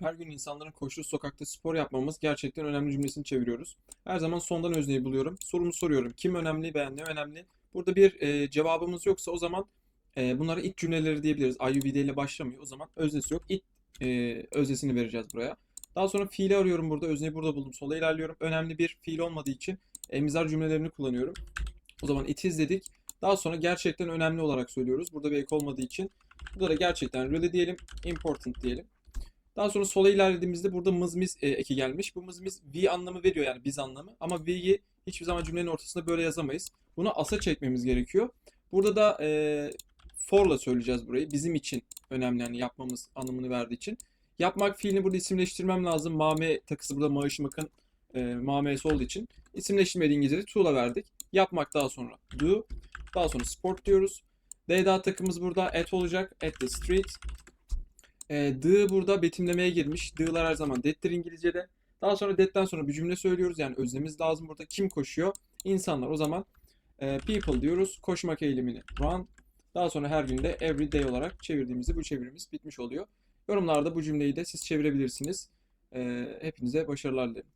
Her gün insanların koştuğu sokakta spor yapmamız gerçekten önemli cümlesini çeviriyoruz. Her zaman sondan özneyi buluyorum. Sorumu soruyorum. Kim önemli veya ne önemli? Burada bir e, cevabımız yoksa o zaman e, bunlara it cümleleri diyebiliriz. IUVD ile başlamıyor. O zaman öznesi yok. It e, öznesini vereceğiz buraya. Daha sonra fiili arıyorum burada. Özneyi burada buldum. Sola ilerliyorum. Önemli bir fiil olmadığı için emizar cümlelerini kullanıyorum. O zaman it is dedik. Daha sonra gerçekten önemli olarak söylüyoruz. Burada bir ek olmadığı için. Burada da gerçekten really diyelim. Important diyelim. Daha sonra sola ilerlediğimizde burada mızmiz e, eki gelmiş. Bu mızmiz we anlamı veriyor yani biz anlamı. Ama we'yi hiçbir zaman cümlenin ortasında böyle yazamayız. Bunu asa çekmemiz gerekiyor. Burada da e, for'la söyleyeceğiz burayı. Bizim için önemli yani yapmamız anlamını verdiği için. Yapmak fiilini burada isimleştirmem lazım. Mame takısı burada maaşımakın e, mamesi olduğu için. İsimleştirmediği İngilizce'de to'la verdik. Yapmak daha sonra do. Daha sonra sport diyoruz. Data takımız burada at olacak. At the street. E, the burada betimlemeye girmiş. The'lar her zaman that'tir İngilizce'de. Daha sonra that'ten sonra bir cümle söylüyoruz. Yani özlemimiz lazım burada. Kim koşuyor? İnsanlar. O zaman e, people diyoruz. Koşmak eylemini run. Daha sonra her günde every day olarak çevirdiğimizde bu çevirimiz bitmiş oluyor. Yorumlarda bu cümleyi de siz çevirebilirsiniz. E, hepinize başarılar dilerim.